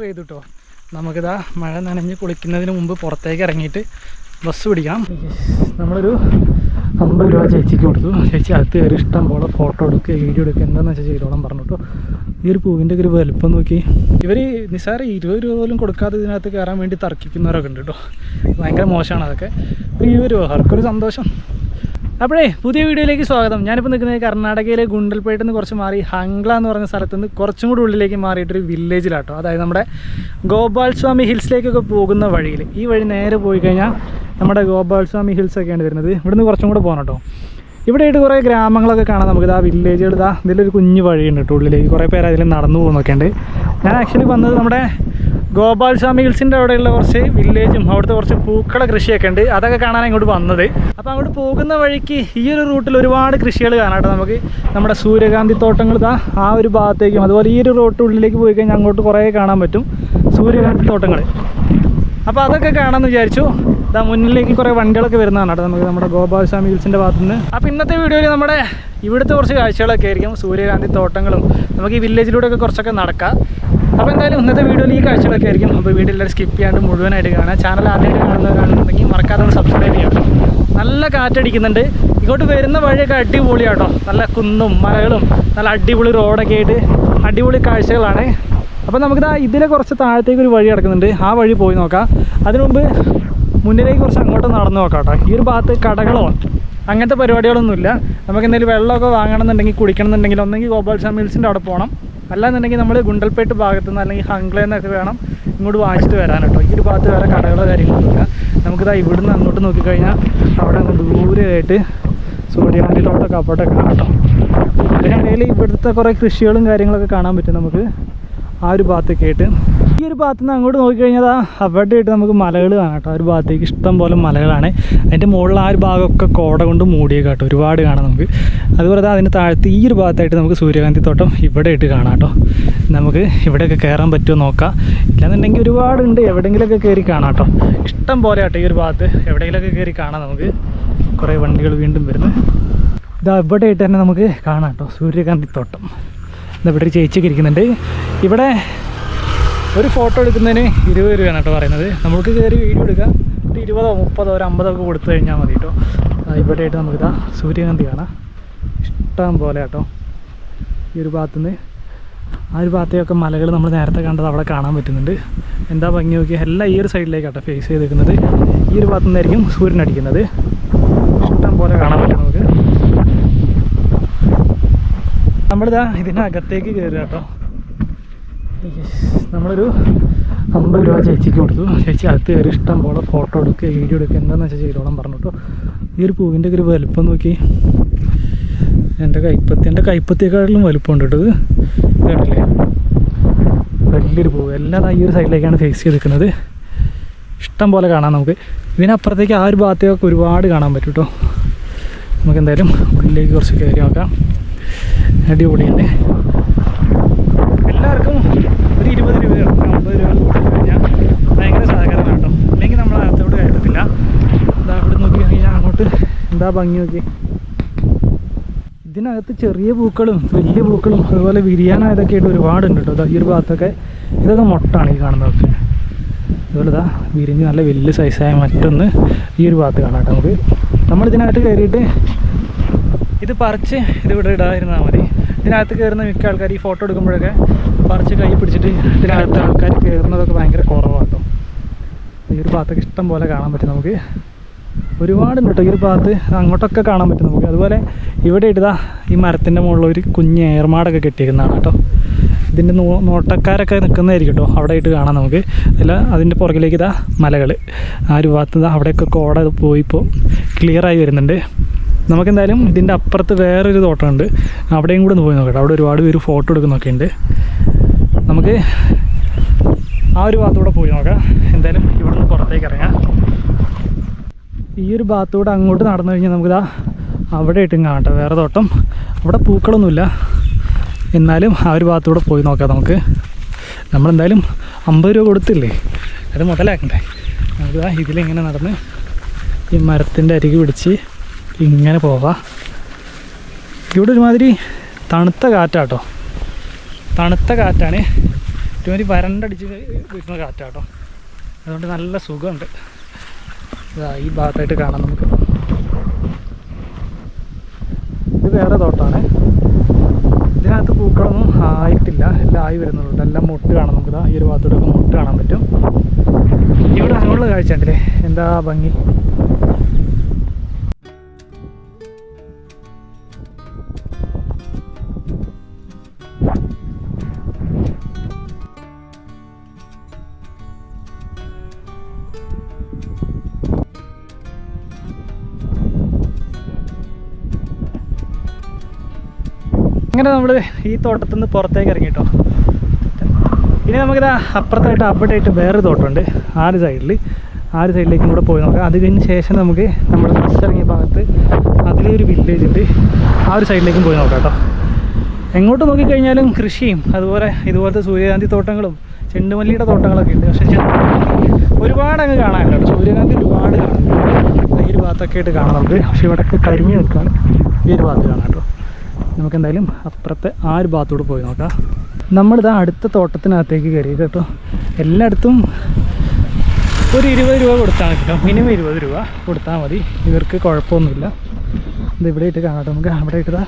പെയ്തു കേട്ടോ നമുക്കിതാ മഴ നനഞ്ഞ് കുളിക്കുന്നതിന് മുമ്പ് പുറത്തേക്ക് ഇറങ്ങിയിട്ട് ബസ് പിടിക്കാം. നമ്മളൊരു അമ്പത് രൂപ ചേച്ചിക്ക് കൊടുത്തു. ചേച്ചി അകത്ത് കയറി ഇഷ്ടം പോലെ ഫോട്ടോ എടുക്കുക വീഡിയോ എടുക്കുക എന്താണെന്ന് വെച്ചാൽ ചെയ്തോളം പറഞ്ഞു കേട്ടോ. ഈ ഒരു പൂവിന്റെ ഒരു വലുപ്പം നോക്കി. ഇവർ നിസ്സാര ഇരുപത് രൂപ പോലും കൊടുക്കാതെ ഇതിനകത്ത് കയറാൻ വേണ്ടി തർക്കിക്കുന്നവരൊക്കെ ഉണ്ട് കേട്ടോ. ഭയങ്കര മോശമാണ് അതൊക്കെ. ഈ ഒരു അവർക്കൊരു സന്തോഷം. അപ്പോഴേ പുതിയ വീഡിയോയിലേക്ക് സ്വാഗതം. ഞാനിപ്പോൾ നിൽക്കുന്നത് കർണാടകയിലെ ഗുണ്ടൽപേട്ടിൽ നിന്ന് കുറച്ച് മാറി ഹംഗ്ല എന്ന് പറഞ്ഞ സ്ഥലത്ത് നിന്ന് കുറച്ചും കൂടി ഉള്ളിലേക്ക് മാറിയിട്ടൊരു വില്ലേജിലാട്ടോ. അതായത് നമ്മുടെ ഗോപാൽ സ്വാമി ഹിൽസിലേക്കൊക്കെ പോകുന്ന വഴിയിൽ. ഈ വഴി നേരെ പോയി കഴിഞ്ഞാൽ നമ്മുടെ ഗോപാൽ സ്വാമി ഹിൽസ് ഒക്കെയാണ് വരുന്നത്. ഇവിടുന്ന് കുറച്ചും കൂടെ പോകണം കേട്ടോ ഇവിടെ ആയിട്ട് കുറേ ഗ്രാമങ്ങളൊക്കെ കാണാം നമുക്ക്. ഇതാ വില്ലേജുകൾ ഇതാ ഇതിലൊരു കുഞ്ഞു വഴിയുണ്ട് കേട്ടോ ഉള്ളിലേക്ക്. കുറേ പേര് അതിൽ നടന്നു പോകുന്നൊക്കെ ഉണ്ട് ഞാൻ ആക്ച്വലി വന്നത് നമ്മുടെ ഗോപാൽ സ്വാമി ഹിൽസിന്റെ അവിടെയുള്ള കുറച്ച് വില്ലേജും അവിടുത്തെ കുറച്ച് പൂക്കള കൃഷിയൊക്കെ ഉണ്ട്. അതൊക്കെ കാണാൻ ഇങ്ങോട്ട് വന്നത്. അപ്പോൾ അങ്ങോട്ട് പോകുന്ന വഴിക്ക് ഈ ഒരു റൂട്ടിൽ ഒരുപാട് കൃഷികൾ കാണാട്ടോ നമുക്ക് നമ്മുടെ സൂര്യകാന്തി തോട്ടങ്ങൾ ഇതാ ആ ഒരു ഭാഗത്തേക്കും അതുപോലെ ഈ ഒരു റോട്ടുള്ളിലേക്ക് പോയി കഴിഞ്ഞാൽ അങ്ങോട്ട് കുറേ കാണാൻ പറ്റും സൂര്യകാന്തി തോട്ടങ്ങൾ. അപ്പോൾ അതൊക്കെ കാണാമെന്ന് വിചാരിച്ചു. ഇതാ മുന്നിലേക്ക് കുറേ വണ്ടികളൊക്കെ വരുന്നതാണ് കേട്ടോ നമുക്ക് നമ്മുടെ ഗോപാൽ സ്വാമി ഹിൽസിന്റെ ഭാഗത്തുനിന്ന്. അപ്പോൾ ഇന്നത്തെ വീഡിയോയിൽ നമ്മുടെ ഇവിടുത്തെ കുറച്ച് കാഴ്ചകളൊക്കെ ആയിരിക്കും. സൂര്യകാന്തി തോട്ടങ്ങളും. നമുക്ക് ഈ വില്ലേജിലൂടെ ഒക്കെ കുറച്ചൊക്കെ നടക്കാം. അപ്പോൾ എന്തായാലും ഇന്നത്തെ വീഡിയോയിൽ ഈ കാഴ്ചകളൊക്കെ ആയിരിക്കും. അപ്പോൾ വീഡിയോ എല്ലാവരും സ്കിപ്പ് ചെയ്യാണ്ട് മുഴുവനായിട്ട് കാണാം. ചാനൽ ആദ്യമായിട്ട് കാണുന്നവരാണെന്നുണ്ടെങ്കിൽ മറക്കാതെ സബ്സ്ക്രൈബ് ചെയ്യണം നല്ല കാറ്റടിക്കുന്നുണ്ട്. ഇങ്ങോട്ട് വരുന്ന വഴിയൊക്കെ അടിപൊളിയാട്ടോ. നല്ല കുന്നും മലകളും നല്ല അടിപൊളി റോഡൊക്കെ ആയിട്ട് അടിപൊളി കാഴ്ചകളാണ്. അപ്പോൾ നമുക്കിതാ ഇതിലെ കുറച്ച് താഴത്തേക്ക് ഒരു വഴി കിടക്കുന്നുണ്ട് ആ വഴി പോയി നോക്കാം. അതിനു മുമ്പ് മുന്നിലേക്ക് കുറച്ച് അങ്ങോട്ട് നടന്നു നോക്കാം ഈ ഒരു ഭാഗത്ത് കടകളോ അങ്ങനത്തെ പരിപാടികളൊന്നുമില്ല. നമുക്ക് എന്തെങ്കിലും വെള്ളമൊക്കെ വാങ്ങണമെന്നുണ്ടെങ്കിൽ കുടിക്കണമെന്നുണ്ടെങ്കിൽ ഒന്നെങ്കിൽ ഗോപാൽ സ്വാമി മിൽസിന്റെ അവിടെ പോകണം. അല്ലാന്നുണ്ടെങ്കിൽ നമ്മൾ ഗുണ്ടൽപേട്ട് ഭാഗത്തു നിന്ന് അല്ലെങ്കിൽ ഹംഗ്ലയിൽ നിന്നൊക്കെ വേണം ഇങ്ങോട്ട് വാങ്ങിച്ചിട്ട് വരാൻ കേട്ടോ ഈ ഒരു ഭാഗത്ത് വേറെ കടകളോ കാര്യങ്ങളൊന്നുമില്ല. നമുക്കിതാ ഇവിടുന്ന് അങ്ങോട്ട് നോക്കിക്കഴിഞ്ഞാൽ അവിടെ ദൂരെയായിട്ട് സൂര്യകാന്തി തോട്ടമൊക്കെ അപ്പോട്ടൊക്കെ കേട്ടോ. അതിനിടയിൽ ഇവിടുത്തെ കുറേ കൃഷികളും കാര്യങ്ങളൊക്കെ കാണാൻ പറ്റും നമുക്ക് ആ ഒരു ഭാഗത്തൊക്കെ ആയിട്ട്. ഈ ഒരു ഭാഗത്ത് നിന്ന് അങ്ങോട്ട് നോക്കിക്കഴിഞ്ഞാൽ അവിടെ ആയിട്ട് നമുക്ക് മലകൾ കാണാം കേട്ടോ. ഒരു ഭാഗത്തേക്ക് ഇഷ്ടം പോലെ മലകളാണ്. അതിന്റെ മുകളിൽ ആ ഒരു ഭാഗമൊക്കെ കോട കൊണ്ട് മൂടിയേക്കാം കേട്ടോ. ഒരുപാട് കാണാം നമുക്ക്. അതുപോലെ അതിന് താഴത്ത് ഈ ഒരു ഭാഗത്തായിട്ട് നമുക്ക് സൂര്യകാന്തി തോട്ടം ഇവിടെ ആയിട്ട് കാണാം കേട്ടോ. നമുക്ക് ഇവിടെയൊക്കെ കയറാൻ പറ്റുമോ നോക്കാം. ഇല്ലാന്നുണ്ടെങ്കിൽ ഒരുപാടുണ്ട് എവിടെയെങ്കിലുമൊക്കെ കയറി കാണാം കേട്ടോ. ഇഷ്ടം പോലെ കേട്ടോ ഈ ഒരു ഭാഗത്ത്. എവിടെയെങ്കിലുമൊക്കെ കയറി കാണാം നമുക്ക്. കുറേ വണ്ടികൾ വീണ്ടും വരുന്നു. ഇതാ ഇവിടെ ആയിട്ട് തന്നെ നമുക്ക് കാണാം കേട്ടോ. സൂര്യകാന്തി തോട്ടം. ഇവിടെ ചേച്ചിയൊക്കെ ഇരിക്കുന്നുണ്ട്. ഇവിടെ ഒരു ഫോട്ടോ എടുക്കുന്നതിന് ഇരുപത് രൂപയാണ് കേട്ടോ പറയുന്നത്. നമുക്ക് കയറി വീഡിയോ എടുക്കാം. ഒരു ഇരുപതോ മുപ്പതോ ഒരു അമ്പതോ ഒക്കെ കൊടുത്തു കഴിഞ്ഞാൽ മതി കേട്ടോ. ആ, ഇവിടെ ആയിട്ട് നമുക്കിതാ സൂര്യകാന്തി കാണാം. ഇഷ്ടം പോലെ കേട്ടോ. ഈ ഒരു ഭാഗത്തുനിന്ന് ആ ഒരു ഭാഗത്തെയൊക്കെ മലകൾ നമ്മൾ നേരത്തെ കണ്ടത് അവിടെ കാണാൻ പറ്റുന്നുണ്ട്. എന്താ ഭംഗി നോക്കിയാൽ എല്ലാം ഈ ഒരു സൈഡിലേക്കാട്ടോ ഫേസ് ചെയ്തേക്കുന്നത്. ഈ ഒരു ഭാഗത്തു നിന്നായിരിക്കും സൂര്യൻ അടിക്കുന്നത്. ഇഷ്ടം പോലെ കാണാൻ പറ്റും നമുക്ക്. നമ്മളിതാ ഇതിനകത്തേക്ക് കയറുക കേട്ടോ. നമ്മളൊരു അമ്പത് രൂപ ചേച്ചിക്ക് കൊടുത്തു. ചേച്ചി അകത്ത് കയറി ഇഷ്ടം പോലെ ഫോട്ടോ എടുക്കുക വീഡിയോ എടുക്കുക എന്താണെന്ന് വെച്ചാൽ ചെയ്തോളം പറഞ്ഞു കേട്ടോ. ഈ ഒരു പൂവിന്റെ ഒരു വലുപ്പം നോക്കി. എന്റെ കൈപ്പത്തി എന്റെ കൈപ്പത്തിയേക്കാളും വലുപ്പമുണ്ട് കേട്ടോ ഇത്. കണ്ടില്ലേ വലിയൊരു പൂവ്. എല്ലാം ഈ ഒരു സൈഡിലേക്കാണ് ഫേസ് ചെയ്തിരിക്കുന്നത്. ഇഷ്ടം പോലെ കാണാം നമുക്ക്. ഇതിനപ്പുറത്തേക്ക് ആ ഒരു ഭാഗത്തേക്കൊക്കെ ഒരുപാട് കാണാൻ പറ്റും കേട്ടോ. നമുക്ക് എന്തായാലും ഉള്ളിലേക്ക് കുറച്ച് കയറി നോക്കാം. അടിപൊളിയാണ് എല്ലാവർക്കും ഒരു ഇരുപത് രൂപയോ അമ്പത് രൂപ കൊടുത്തു കഴിഞ്ഞാൽ ഭയങ്കര സഹകരണം കേട്ടോ അല്ലെങ്കിൽ നമ്മൾ അകത്തോട്ട് കയറ്റത്തില്ല എന്താ അവിടെ നോക്കി കഴിഞ്ഞാൽ അങ്ങോട്ട് എന്താ ഭംഗി നോക്കി? ഇതിനകത്ത് ചെറിയ പൂക്കളും വലിയ പൂക്കളും അതുപോലെ വിരിയാനായതൊക്കെ ആയിട്ട് ഒരുപാടുണ്ട് കേട്ടോ. ഈ ഒരു ഭാഗത്തൊക്കെ ഇതൊക്കെ മൊട്ടാണ് ഈ കാണുന്നതൊക്കെ. അതുപോലെ ഇതാ വിരിഞ്ഞ് നല്ല വലിയ സൈസായ മറ്റൊന്ന് ഈ ഒരു ഭാഗത്ത് കാണാം കേട്ടോ നമുക്ക്. നമ്മൾ ഇതിനകത്ത് കയറിയിട്ട് ഇത് പറിച്ച് ഇതിവിടെ ഇടാതിരുന്നാൽ മതി. ഇതിനകത്ത് കയറുന്ന മിക്ക ആൾക്കാർ ഈ ഫോട്ടോ എടുക്കുമ്പോഴൊക്കെ പറിച്ച് കൈ പിടിച്ചിട്ട് ഇതിനകത്ത് ആൾക്കാർ കയറുന്നതൊക്കെ ഭയങ്കര കുറവാണ് കേട്ടോ. ഈ ഒരു ഭാഗത്തൊക്കെ ഇഷ്ടം പോലെ കാണാൻ പറ്റും നമുക്ക്. ഒരുപാടുണ്ട് കേട്ടോ. ഈ ഒരു ഭാഗത്ത് അങ്ങോട്ടൊക്കെ കാണാൻ പറ്റും നമുക്ക്. അതുപോലെ ഇവിടെ ഇടുതാ ഈ മരത്തിന്റെ മുകളിൽ ഒരു കുഞ്ഞ് ഏർമാടൊക്കെ കെട്ടിയിരിക്കുന്നതാണ് കേട്ടോ. ഇതിന്റെ നോ നോട്ടക്കാരൊക്കെ നിൽക്കുന്നതായിരിക്കും കേട്ടോ അവിടെ ആയിട്ട് കാണാം നമുക്ക്. അല്ല അതിന്റെ പുറകിലേക്ക് ഇതാ മലകൾ. ആ ഒരു ഭാഗത്ത് ഇതാ അവിടെയൊക്കെ കോട പോയിപ്പോൾ ക്ലിയറായി വരുന്നുണ്ട്. നമുക്കെന്തായാലും ഇതിന്റെ അപ്പുറത്ത് വേറൊരു തോട്ടമുണ്ട്. അവിടെയും കൂടെ ഒന്ന് പോയി നോക്കട്ടെ. അവിടെ ഒരുപാട് പേര് ഫോട്ടോ എടുക്കുന്നൊക്കെ ഉണ്ട്. നമുക്ക് ആ ഒരു ഭാഗത്തൂടെ പോയി നോക്കാം. എന്തായാലും ഇവിടെ നിന്ന് പുറത്തേക്ക് ഇറങ്ങാം. ഈ ഒരു ഭാഗത്തൂടെ അങ്ങോട്ട് നടന്നു കഴിഞ്ഞാൽ നമുക്കിതാ അവിടെ ഇട്ടും കാണട്ടെ വേറെ തോട്ടം. അവിടെ പൂക്കളൊന്നുമില്ല. എന്നാലും ആ ഒരു ഭാഗത്തൂടെ പോയി നോക്കാം നമുക്ക്. നമ്മളെന്തായാലും അമ്പത് രൂപ കൊടുത്തില്ലേ? അത് മുതലാക്കണ്ടേ? നമുക്കിതാ ഇതിലിങ്ങനെ നടന്ന് ഈ മരത്തിന്റെ അരികെ പിടിച്ച് ഇങ്ങനെ പോവാം. ഇവിടെ ഒരുമാതിരി തണുത്ത കാറ്റാട്ടോ. തണുത്ത കാറ്റാണ്. ഒരുമാതിരി വരണ്ടടിച്ച് വരുന്ന കാറ്റാട്ടോ. അതുകൊണ്ട് നല്ല സുഖമുണ്ട്. ഈ ഭാഗത്തായിട്ട് കാണാം നമുക്ക്. ഇത് വേറെ തോട്ടാണ്. ഇതിനകത്ത് പൂക്കളൊന്നും ആയിട്ടില്ല. എല്ലാം ആയി വരുന്നുള്ളൂ എല്ലാം മുട്ട് കാണാം നമുക്ക് ഈ ഒരു ഭാഗത്തൂടെ ഒക്കെ മുട്ട് കാണാൻ പറ്റും. ഇവിടെ അങ്ങോട്ടുള്ള കാഴ്ച ഉണ്ടല്ലേ എന്താ ഭംഗി? അങ്ങനെ നമ്മൾ ഈ തോട്ടത്തിൽ നിന്ന് പുറത്തേക്ക് ഇറങ്ങി കേട്ടോ ഇനി നമുക്കിതാ അപ്പുറത്തായിട്ട് അപ്പുറത്തായിട്ട് വേറൊരു തോട്ടമുണ്ട് ആ ഒരു സൈഡിൽ ആ ഒരു സൈഡിലേക്കും കൂടെ പോയി നോക്കാം. അത് കഴിഞ്ഞ ശേഷം നമുക്ക് നമ്മൾ ബസ് ഇറങ്ങിയ ഭാഗത്ത് അതിലൊരു വില്ലേജ് ഉണ്ട്. ആ ഒരു സൈഡിലേക്കും പോയി നോക്കാം കേട്ടോ. എങ്ങോട്ട് നോക്കിക്കഴിഞ്ഞാലും കൃഷിയും അതുപോലെ ഇതുപോലത്തെ സൂര്യകാന്തി തോട്ടങ്ങളും ചെണ്ടുമല്ലിയുടെ തോട്ടങ്ങളൊക്കെ ഉണ്ട്. പക്ഷേ ചെണ്ടുമല്ലി ഒരുപാട് അങ്ങ് കാണാനില്ല കേട്ടോ. സൂര്യകാന്തി ഒരുപാട് കാണാനുണ്ട് ഈ ഒരു ഭാഗത്തൊക്കെ ആയിട്ട് കാണാം നമുക്ക്. പക്ഷേ ഇവിടെയൊക്കെ കരിഞ്ഞു നിൽക്കുകയാണ് ഈ ഒരു ഭാഗത്ത് കാണാം കേട്ടോ. നമുക്ക് എന്തായാലും അപ്പുറത്തെ ആ ഒരു ഭാഗത്തോട് പോയി നോക്കാം. നമ്മളിതാ അടുത്ത തോട്ടത്തിനകത്തേക്ക് കയറി കേട്ടോ. എല്ലായിടത്തും ഒരു ഇരുപത് രൂപ കൊടുത്താൽ മതി കേട്ടോ. മിനിമം ഇരുപത് രൂപ കൊടുത്താൽ മതി. ഇവർക്ക് കുഴപ്പമൊന്നുമില്ല. ഇത് ഇവിടെ ഇട്ട് കാണാം നമുക്ക് അവിടെ ഇട്ടതാ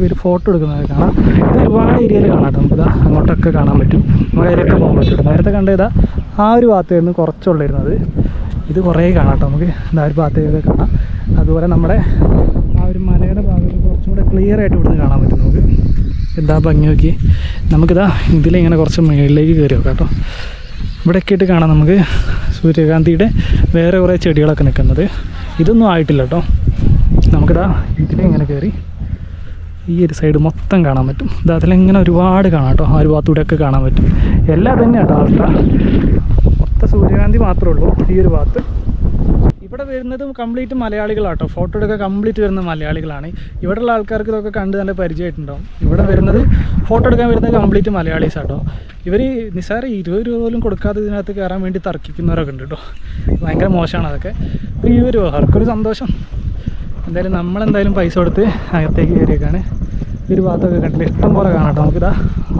പേര് ഫോട്ടോ എടുക്കുന്നത് കാണാം. ഇത് ഒരുപാട് ഏരിയയിൽ കാണാം നമുക്ക് ഇതാ അങ്ങോട്ടൊക്കെ കാണാൻ പറ്റും. അതിലൊക്കെ പോകാൻ പറ്റും നേരത്തെ കണ്ട ഇതാ ആ ഒരു ഭാഗത്തായിരുന്നു കുറച്ചുള്ളിരുന്നത് ഇത് കുറേ കാണാം നമുക്ക് ഇതാ ഒരു ഭാഗത്തേക്ക് കാണാം. അതുപോലെ നമ്മുടെ ആ ഒരു മലയുടെ ഭാഗത്ത് കുറച്ചും കൂടെ ക്ലിയർ ആയിട്ട് ഇവിടുന്ന് കാണാൻ പറ്റും നമുക്ക്. എന്താ ഭംഗി നോക്കി. നമുക്കിതാ ഇതിലിങ്ങനെ കുറച്ച് മുകളിലേക്ക് കയറി നോക്കാം കേട്ടോ. ഇവിടെയൊക്കെ ആയിട്ട് കാണാം നമുക്ക് സൂര്യകാന്തിയുടെ വേറെ കുറേ ചെടികളൊക്കെ നിൽക്കുന്നത്. ഇതൊന്നും ആയിട്ടില്ല കേട്ടോ. നമുക്കിതാ ഇതിലേ ഇങ്ങനെ കയറി ഈ ഒരു സൈഡ് മൊത്തം കാണാൻ പറ്റും. ഇത് അതിലിങ്ങനെ ഒരുപാട് കാണാം കേട്ടോ. ആ ഒരു ഭാഗത്തൂടെയൊക്കെ കാണാൻ പറ്റും. എല്ലാം തന്നെ കേട്ടോ അവസ്ഥ. മൊത്തം സൂര്യകാന്തി മാത്രമേ ഉള്ളൂ ഈ ഒരു ഭാഗത്ത്. ഇവിടെ വരുന്നത് കംപ്ലീറ്റ് മലയാളികളാട്ടോ. ഫോട്ടോ എടുക്കാൻ കംപ്ലീറ്റ് വരുന്ന മലയാളികളാണ്. ഇവിടെയുള്ള ആൾക്കാർക്ക് ഇതൊക്കെ കണ്ട് നല്ല പരിചയമായിട്ടുണ്ടാവും. ഇവിടെ വരുന്നത് ഫോട്ടോ എടുക്കാൻ വരുന്നത് കംപ്ലീറ്റ് മലയാളീസ് ആട്ടോ. ഇവർ നിസ്സാര ഇരുപത് രൂപ പോലും കൊടുക്കാതെ ഇതിനകത്ത് കയറാൻ വേണ്ടി തർക്കിക്കുന്നവരൊക്കെ ഉണ്ട് കേട്ടോ. ഭയങ്കര മോശമാണ് അതൊക്കെ. ഈ ഒരു അവർക്കൊരു സന്തോഷം. എന്തായാലും നമ്മളെന്തായാലും പൈസ കൊടുത്ത് അകത്തേക്ക് കയറിയേക്കാണ്. ഒരു ഭാഗത്തൊക്കെ കണ്ടില്ല ഇഷ്ടം പോലെ കാണാം നമുക്കിതാ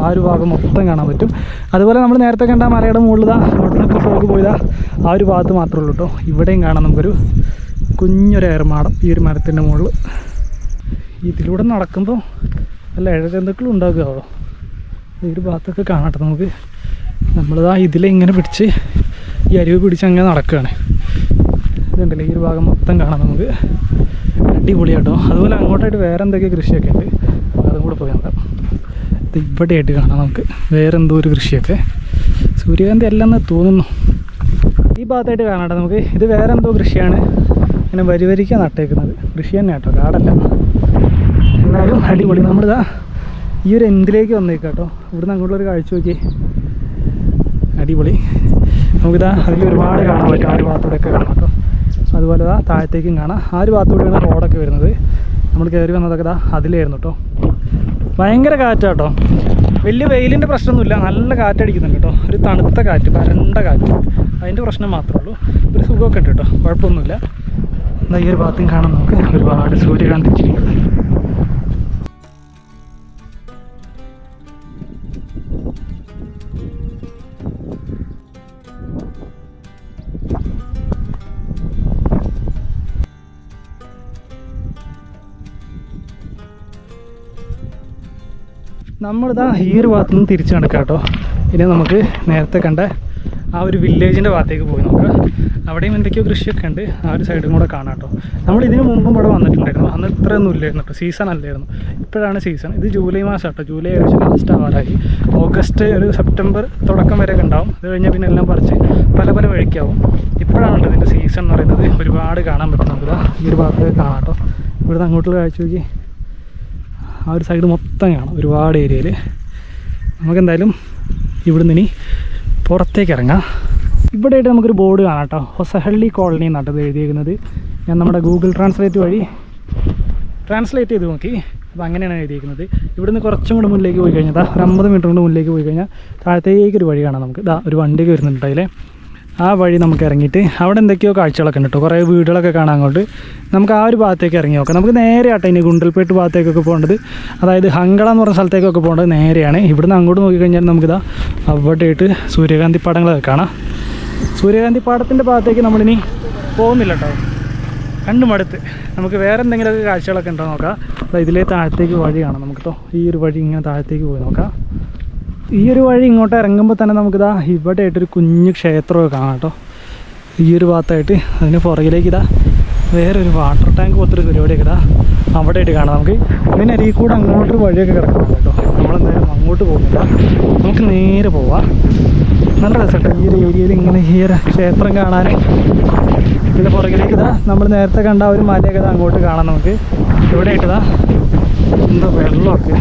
ആ ഒരു ഭാഗം മൊത്തം കാണാൻ പറ്റും. അതുപോലെ നമ്മൾ നേരത്തെ കണ്ട മലയുടെ മുകളിൽ ഇതാ അവിടുന്നൊക്കെ ഫോഗ് പോയതാ. ആ ഒരു ഭാഗത്ത് മാത്രമേ ഉള്ളൂ കേട്ടോ. ഇവിടെയും കാണാം നമുക്കൊരു കുഞ്ഞൊരു ഏർമാടം ഈ ഒരു മരത്തിന്റെ മുകളിൽ. ഇതിലൂടെ നടക്കുമ്പോൾ നല്ല ഇഴജന്തുക്കളും ഉണ്ടാകുമോ ഈ ഒരു ഭാഗത്തൊക്കെ കാണട്ടെ നമുക്ക്. നമ്മളിതാ ഇതിലെ ഇങ്ങനെ പിടിച്ച് ഈ അരുവ് പിടിച്ച് അങ്ങനെ നടക്കുകയാണ്. ഇതുണ്ടല്ലോ? ഈ ഒരു ഭാഗം മൊത്തം കാണാം നമുക്ക്. അടിപൊളിയാട്ടോ അതുപോലെ അങ്ങോട്ടായിട്ട് വേറെ എന്തൊക്കെ കൃഷിയൊക്കെ ഉണ്ട്. അതും കൂടെ പോയി നോക്കാം. ഇത് ഇവിടെയായിട്ട് കാണാം നമുക്ക്. വേറെ എന്തോ ഒരു കൃഷിയൊക്കെ. സൂര്യകാന്തി അല്ലെന്ന് തോന്നുന്നു. ഈ ഭാഗത്തായിട്ട് കാണാട്ടെ നമുക്ക്. ഇത് വേറെ എന്തോ കൃഷിയാണ്. ഇങ്ങനെ വരി വരിക്ക നട്ടേക്കുന്നത്. കൃഷി തന്നെ കേട്ടോ കാടല്ല. എന്നാലും അടിപൊളി. നമ്മളിതാ ഈ ഒരു എന്തിലേക്ക് വന്നേക്കാം കേട്ടോ. ഇവിടുന്ന് അങ്ങോട്ടുള്ളൊരു കാഴ്ച നോക്കി. അടിപൊളി. നമുക്കിതാ അതിൽ ഒരുപാട് കാണാൻ പറ്റും ആ ഒരു ഭാഗത്തൂടെയൊക്കെ കാണാം കേട്ടോ. അതുപോലെ ഇതാ താഴത്തേക്കും കാണാം. ആ ഒരു ഭാഗത്തൂടെയാണ് റോഡൊക്കെ വരുന്നത്. നമ്മൾ കയറി വന്നതൊക്കെ ഇതാ അതിലായിരുന്നു കേട്ടോ ഭയങ്കര കാറ്റാട്ടോ. വലിയ വെയിലിന്റെ പ്രശ്നമൊന്നുമില്ല. നല്ല കാറ്റടിക്കുന്നുണ്ട് കേട്ടോ ഒരു തണുത്ത കാറ്റ് വരണ്ട കാറ്റ്. അതിന്റെ പ്രശ്നം മാത്രമേ ഉള്ളൂ. ഒരു സുഖമൊക്കെ ഉണ്ട് കേട്ടോ കുഴപ്പമൊന്നുമില്ല. എന്നാൽ ഈ ഒരു ഭാഗത്തും കാണാം നമുക്ക്. ഒരുപാട് സൂര്യകാന്തി ചെടികൾ നമ്മളിതാ ഈ ഒരു ഭാഗത്തു നിന്ന് തിരിച്ചു നടക്കാം കേട്ടോ ഇനി നമുക്ക് നേരത്തെ കണ്ട ആ ഒരു വില്ലേജിന്റെ ഭാഗത്തേക്ക് പോയി നോക്കാം. അവിടെയും എന്തൊക്കെയോ കൃഷിയൊക്കെ ഉണ്ട്. ആ ഒരു സൈഡും കൂടെ കാണാം കേട്ടോ നമ്മൾ ഇതിന് മുമ്പും ഇവിടെ വന്നിട്ടുണ്ടായിരുന്നു. അന്ന് ഇത്രയൊന്നും ഇല്ലായിരുന്നു കേട്ടോ സീസൺ അല്ലായിരുന്നു. ഇപ്പോഴാണ് സീസൺ ഇത് ജൂലൈ മാസം കേട്ടോ ജൂലൈ ഏകദേശം ലാസ്റ്റ് ആവാറായി ഓഗസ്റ്റ് ഒരു സെപ്റ്റംബർ തുടക്കം വരെയൊക്കെ ഉണ്ടാവും. അത് കഴിഞ്ഞാൽ പിന്നെ എല്ലാം പറിച്ച് പല പല വഴിക്കാവും. ഇപ്പോഴാണ് കേട്ടോ ഇതിന്റെ സീസൺ എന്ന് പറയുന്നത്. ഒരുപാട് കാണാൻ പറ്റും നമുക്ക് ഈ ഒരു ഭാഗത്തേക്ക് കാണാം കേട്ടോ ഇവിടുന്ന് അങ്ങോട്ടുള്ള കാഴ്ച നോക്കി. ആ ഒരു സൈഡ് മൊത്തം കാണാം ഒരുപാട് ഏരിയയിൽ. നമുക്കെന്തായാലും ഇവിടുന്ന് ഇനി പുറത്തേക്ക് ഇറങ്ങാം. ഇവിടെയായിട്ട് നമുക്കൊരു ബോർഡ് കാണാം കേട്ടോ. ഹൊസഹള്ളി കോളനി എന്നാണ് എഴുതിയിരിക്കുന്നത് ഞാൻ നമ്മുടെ ഗൂഗിൾ ട്രാൻസ്ലേറ്റ് വഴി ട്രാൻസ്ലേറ്റ് ചെയ്ത് നോക്കി. അപ്പോൾ അങ്ങനെയാണ് എഴുതിയിരിക്കുന്നത് ഇവിടുന്ന് കുറച്ചും കൂടെ മുന്നിലേക്ക് പോയി കഴിഞ്ഞാൽ ഒരു അമ്പത് മീറ്റർ കൊണ്ട് മുന്നിലേക്ക് പോയി കഴിഞ്ഞാൽ താഴത്തേക്കൊരു വഴി കാണാം നമുക്ക്. ഇതാ ഒരു വണ്ടിയൊക്കെ വരുന്നുണ്ട് അതിലെ. ആ വഴി നമുക്ക് ഇറങ്ങിയിട്ട് അവിടെ എന്തൊക്കെയോ കാഴ്ചകളൊക്കെ ഉണ്ട് കേട്ടോ കുറേ വീടുകളൊക്കെ കാണാൻ അങ്ങോട്ട്. നമുക്ക് ആ ഒരു ഭാഗത്തേക്ക് ഇറങ്ങി നോക്കാം. നമുക്ക് നേരെ ഇനി ഗുണ്ടൽപേട്ട് ഭാഗത്തേക്കൊക്കെ പോകേണ്ടത്. അതായത് ഹങ്കള എന്ന് പറഞ്ഞ സ്ഥലത്തേക്കൊക്കെ പോകേണ്ടത് നേരെയാണ്. ഇവിടുന്ന് അങ്ങോട്ട് നോക്കിക്കഴിഞ്ഞാൽ നമുക്കിതാ അവിടെയായിട്ട് സൂര്യകാന്തി പാടങ്ങളൊക്കെ കാണാം. സൂര്യകാന്തി പാടത്തിന്റെ ഭാഗത്തേക്ക് നമ്മളിനി പോകുന്നില്ല കേട്ടോ കണ്ടു മടുത്ത്. നമുക്ക് വേറെ എന്തെങ്കിലുമൊക്കെ കാഴ്ചകളൊക്കെ ഉണ്ടോ നോക്കാം. അപ്പോൾ ഇതിലേ താഴത്തേക്ക് വഴി കാണാം നമുക്ക് കേട്ടോ ഈ ഒരു വഴി ഇങ്ങനെ താഴത്തേക്ക് പോയി നോക്കാം. ഈ ഒരു വഴി ഇങ്ങോട്ട് ഇറങ്ങുമ്പോൾ തന്നെ നമുക്കിതാ ഇവിടെ ആയിട്ടൊരു കുഞ്ഞു ക്ഷേത്രമൊക്കെ കാണാം കേട്ടോ. ഈ ഒരു ഭാഗത്തായിട്ട് അതിന് പുറകിലേക്ക് ഇതാ വേറൊരു വാട്ടർ ടാങ്ക് പോലത്തൊരു പരിപാടിയൊക്കെ ഇതാ അവിടെ ആയിട്ട് കാണാം നമുക്ക്. ഇതിനരികിൽ കൂടെ അങ്ങോട്ടൊരു വഴിയൊക്കെ കിടക്കുന്നുണ്ട് കേട്ടോ. നമ്മളെന്തായാലും അങ്ങോട്ട് പോകുന്നില്ല. നമുക്ക് നേരെ പോവാം. നല്ല രസമായിട്ട് ഈ ഒരു ഏരിയയിൽ ഇങ്ങനെ ഈ ഒരു ക്ഷേത്രം കാണാൻ. ഇതിന്റെ പുറകിലേക്ക് ഇതാ നമ്മൾ നേരത്തെ കണ്ട ഒരു മലയൊക്കെ അങ്ങോട്ട് കാണാം നമുക്ക്. ഇവിടെ ആയിട്ടതാ എന്താ വെള്ളമൊക്കെ.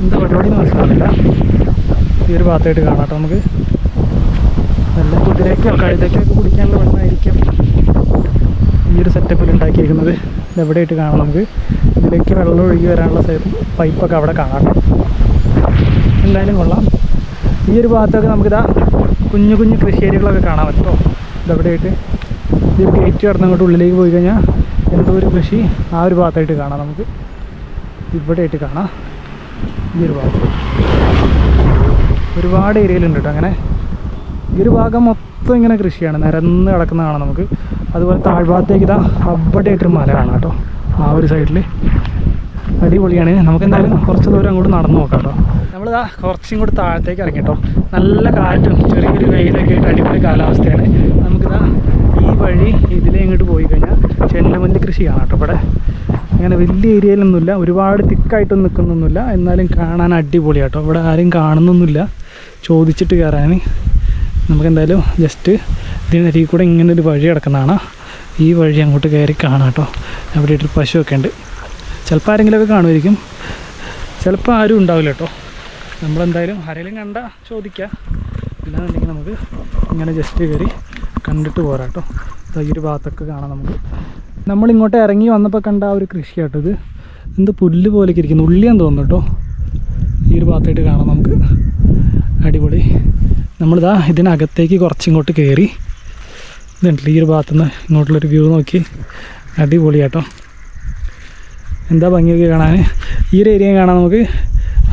എന്താ പരിപാടി മനസ്സിലാവില്ല ഈ ഒരു ഭാഗത്തായിട്ട് കാണാം കേട്ടോ നമുക്ക്. നല്ല കുതിരയ്ക്കോ കഴുതയ്ക്കൊക്കെ കുടിക്കാനുള്ള വെള്ളമായിരിക്കും. ഈ ഒരു സെറ്റപ്പിൽ ഉണ്ടാക്കിയിരിക്കുന്നത് ഇതെവിടെയായിട്ട് കാണാം നമുക്ക്? ഇതിലേക്ക് വെള്ളം ഒഴുകി വരാനുള്ള പൈപ്പൊക്കെ അവിടെ കാണാം. എന്തായാലും കൊള്ളാം. ഈ ഒരു ഭാഗത്തൊക്കെ നമുക്കിതാ കുഞ്ഞു കുഞ്ഞു കൃഷിയേരികളൊക്കെ കാണാൻ പറ്റും കേട്ടോ. ഇതെവിടെയായിട്ട് ഈ ഒരു ഗേറ്റ് കടന്ന് അങ്ങോട്ട് ഉള്ളിലേക്ക് പോയി കഴിഞ്ഞാൽ എന്തോ ഒരു കൃഷി ആ ഒരു ഭാഗത്തായിട്ട് കാണാം നമുക്ക്. ഇവിടെയായിട്ട് കാണാം. ഈ ഒരു ഭാഗം. ഒരുപാട് ഏരിയയിലുണ്ട് കേട്ടോ അങ്ങനെ. ഈ ഒരു ഭാഗം മൊത്തം ഇങ്ങനെ കൃഷിയാണ്. നിരന്ന് കിടക്കുന്ന കാണാം നമുക്ക്. അതുപോലെ താഴ്ഭാഗത്തേക്ക് ഇതാ അവിടെയായിട്ടൊരു മലയാണ് കേട്ടോ. ആ ഒരു സൈഡിൽ അടിപൊളിയാണ്. നമുക്ക് എന്തായാലും കുറച്ച് ദൂരം അങ്ങോട്ട് നടന്നു നോക്കാം കേട്ടോ. നമ്മളിതാ കുറച്ചും കൂടി താഴത്തേക്ക് ഇറങ്ങി കേട്ടോ. നല്ല കാറ്റും ചെറിയൊരു വെയിലൊക്കെ ആയിട്ട് അടിപൊളി കാലാവസ്ഥയാണ്. നമുക്കിതാ ഈ വഴി ഇതിലേ ഇങ്ങോട്ട് പോയി കഴിഞ്ഞാൽ ചെണ്ടുമല്ലി കൃഷിയാണ് കേട്ടോ ഇവിടെ. അങ്ങനെ വലിയ ഏരിയയിലൊന്നുമില്ല. ഒരുപാട് തിക്കായിട്ടൊന്നും നിൽക്കുന്നൊന്നുമില്ല. എന്നാലും കാണാൻ അടിപൊളിയാട്ടോ ഇവിടെ ആരും കാണുന്നൊന്നുമില്ല. ചോദിച്ചിട്ട് കയറാൻ നമുക്ക് എന്തായാലും ജസ്റ്റ് ഇതിനരികിൽ കൂടെ ഇങ്ങനെ ഒരു വഴി കിടക്കുന്നതാണ്. ഈ വഴി അങ്ങോട്ട് കയറി കാണാം കേട്ടോ അവിടെ ഒരു പശുവൊക്കെ ഉണ്ട്. ചിലപ്പോൾ ആരെങ്കിലുമൊക്കെ കാണുമായിരിക്കും. ചിലപ്പോൾ ആരും ഉണ്ടാവില്ല കേട്ടോ നമ്മളെന്തായാലും ആരെങ്കിലും കണ്ട ചോദിക്കാം. ഇല്ലാന്നുണ്ടെങ്കിൽ നമുക്ക് ഇങ്ങനെ ജസ്റ്റ് കയറി കണ്ടിട്ട് പോരാ കേട്ടോ ഈ ഒരു ഭാഗത്തൊക്കെ കാണാം നമുക്ക്. നമ്മളിങ്ങോട്ട് ഇറങ്ങി വന്നപ്പോൾ കണ്ട ആ ഒരു കൃഷി ഇത്. എന്ത് പുല്ല് പോലെയൊക്കെ ഇരിക്കുന്നു. ഉള്ളിയാന്ന് തോന്നുന്നു കേട്ടോ. ഈ ഒരു ഭാഗത്തായിട്ട് കാണാം നമുക്ക്. അടിപൊളി. നമ്മളിതാ ഇതിനകത്തേക്ക് കുറച്ചിങ്ങോട്ട് കയറി ഇതുണ്ടല്ലോ ഈ ഒരു ഭാഗത്തുനിന്ന് ഇങ്ങോട്ടുള്ളൊരു വ്യൂ നോക്കി. അടിപൊളി കേട്ടോ എന്താ ഭംഗിയൊക്കെ കാണാൻ? ഈ ഒരു ഏരിയ കാണാൻ നമുക്ക്.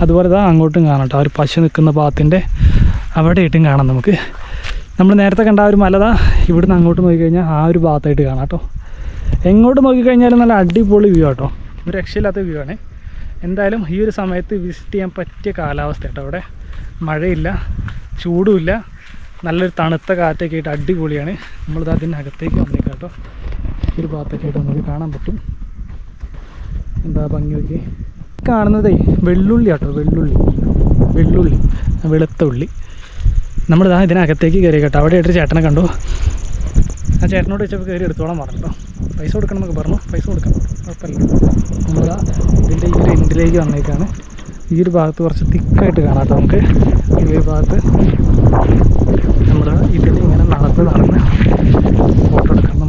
അതുപോലെ ഇതാ അങ്ങോട്ടും കാണാം കേട്ടോ. ആ ഒരു പശു നിൽക്കുന്ന ഭാഗത്തിന്റെ അവിടെ ആയിട്ടും കാണാം നമുക്ക്. നമ്മൾ നേരത്തെ കണ്ട ആ ഒരു മലതാ ഇവിടുന്ന് അങ്ങോട്ട് നോക്കിക്കഴിഞ്ഞാൽ ആ ഒരു ഭാഗത്തായിട്ട് കാണാം കേട്ടോ. എങ്ങോട്ട് നോക്കിക്കഴിഞ്ഞാലും നല്ല അടിപൊളി വ്യൂ ആട്ടോ. ഒരു രക്ഷയില്ലാത്ത വ്യൂ ആണ്. എന്തായാലും ഈ ഒരു സമയത്ത് വിസിറ്റ് ചെയ്യാൻ പറ്റിയ കാലാവസ്ഥ കേട്ടോ അവിടെ. മഴയില്ല ചൂടുമില്ല നല്ലൊരു തണുത്ത കാറ്റൊക്കെ ആയിട്ട് അടിപൊളിയാണ്. നമ്മളിത് അതിനകത്തേക്ക് വന്നേക്കാം കേട്ടോ ഒരു ഭാഗത്തൊക്കെ ആയിട്ട് നമുക്ക് കാണാൻ പറ്റും. എന്താ ഭംഗി നോക്കി കാണുന്നതേ വെള്ളുള്ളി കേട്ടോ വെള്ളുള്ളി. വെള്ളുള്ളി വെളുത്ത ഉള്ളി. നമ്മളിതാ ഇതിനകത്തേക്ക് കയറി കേട്ടോ അവിടെ ആയിട്ടൊരു ചേട്ടനെ കണ്ടു. ആ ചേട്ടനോട് വെച്ചപ്പോൾ കയറി എടുത്തോളാൻ പറഞ്ഞു കേട്ടോ പൈസ കൊടുക്കണം എന്നൊക്കെ പറഞ്ഞു. പൈസ കൊടുക്കണം. കുഴപ്പമില്ല. നമ്മൾ ഇതിന്റെ ഈ ഒരു എൻഡിലേക്ക് വന്നേക്കാണ്. ഈ ഒരു ഭാഗത്ത് കുറച്ച് തിക്കായിട്ട് കാണാം കേട്ടോ നമുക്ക്. ഈ ഒരു ഭാഗത്ത് നമ്മൾ ഇതിൽ ഇങ്ങനെ നടന്ന് നടന്ന് ഫോട്ടോ എടുക്കാം